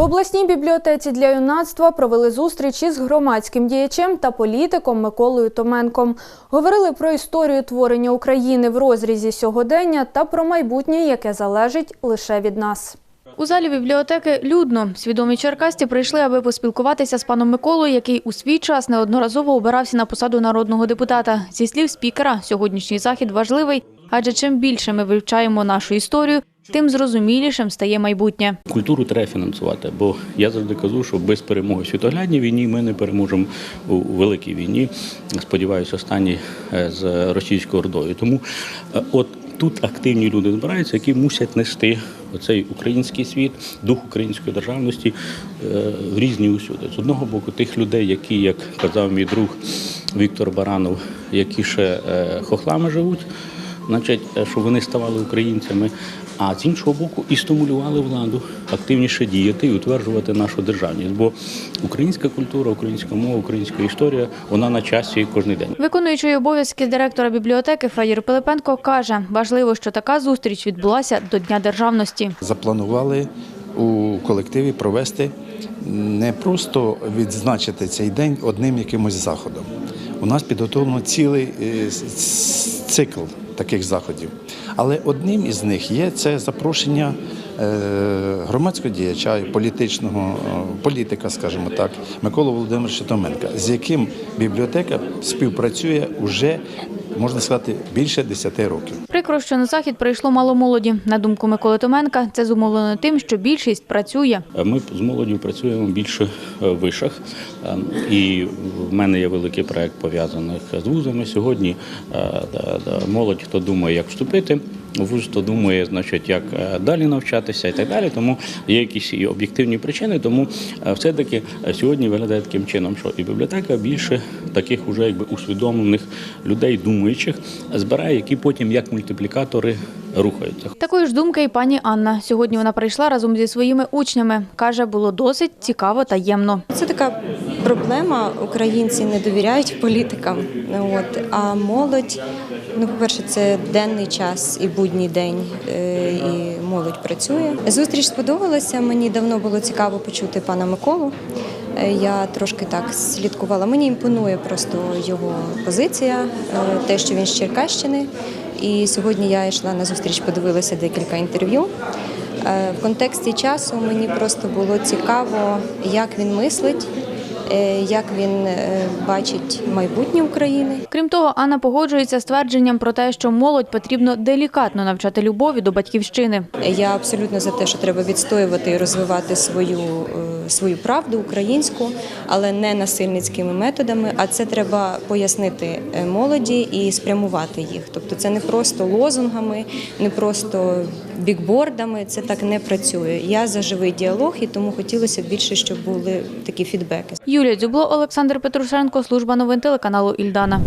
В обласній бібліотеці для юнацтва провели зустріч із громадським діячем та політиком Миколою Томенком. Говорили про історію творення України в розрізі сьогодення та про майбутнє, яке залежить лише від нас. У залі бібліотеки людно. Свідомі черкасті прийшли, аби поспілкуватися з паном Миколою, який у свій час неодноразово обирався на посаду народного депутата. Зі слів спікера, сьогоднішній захід важливий, адже чим більше ми вивчаємо нашу історію, тим зрозумілішим стає майбутнє. Культуру треба фінансувати, бо я завжди кажу, що без перемоги світоглядній війні ми не переможемо у великій війні. Сподіваюся, останній е, з російською ордою. Тому е, от тут активні люди збираються, які мусять нести оцей український світ, дух української державності е, в різні усюди. З одного боку, тих людей, які, як казав мій друг Віктор Баранов, які ще хохлами живуть значить, щоб вони ставали українцями. А з іншого боку, і стимулювали владу активніше діяти і утверджувати нашу державність. Бо українська культура, українська мова, українська історія вона на часі кожен день. Виконуючий обов'язки директора бібліотеки Федір Пилипенко каже, важливо, що така зустріч відбулася до Дня державності. Запланували у колективі провести не просто відзначити цей день одним якимось заходом. У нас підготовлено цілий е, цикл таких заходів. Але одним із них є це запрошення е, громадського діяча політичного е, політика, скажімо так, Миколи Володимировича Томенка, з яким бібліотека співпрацює уже, можна сказати, більше 10 років. Прикро, що на захід прийшло мало молоді. На думку Миколи Томенка, це зумовлено тим, що більшість працює. Ми з молоддю працюємо більше е, в вишах, Е, і в мене є великий проект пов'язаний з вузами. Сьогодні е, молодь, хто думає, як вступити. Вуз, хто думає, значить, як е, далі навчатися і так далі. Тому є якісь і об'єктивні причини. Тому е, все-таки е, сьогодні виглядає таким чином, що і бібліотека більше таких уже якби усвідомлених людей, думаючих, збирає, які потім як мультиплікатори рухаються. Такої ж думки і пані Анна. Сьогодні вона прийшла разом зі своїми учнями. Каже, було досить цікаво та ємно. Це така проблема. Українці не довіряють політикам. От а молодь, ну по-перше, це денний час і будній день, е, і молодь працює. Зустріч сподобалася. Мені давно було цікаво почути пана Миколу. Е, Я трошки так слідкувала. Мені імпонує просто його позиція, е, те, що він з Черкащини. І сьогодні я йшла на зустріч, подивилася декілька інтерв'ю. В контексті часу мені просто було цікаво, як він мислить, як він е, бачить майбутнє України. Крім того, Анна погоджується з твердженням про те, що молодь потрібно делікатно навчати любові до батьківщини. Я абсолютно за те, що треба відстоювати і розвивати свою, е, свою правду українську, але не насильницькими методами. А це треба пояснити е, молоді і спрямувати їх. Тобто, це не просто лозунгами, не просто бікбордами. Це так не працює. Я за живий діалог, і тому хотілося б більше, щоб були такі фідбеки. Юлія Дзюбло, Олександр Петрушенко, служба новин телеканалу Ільдана.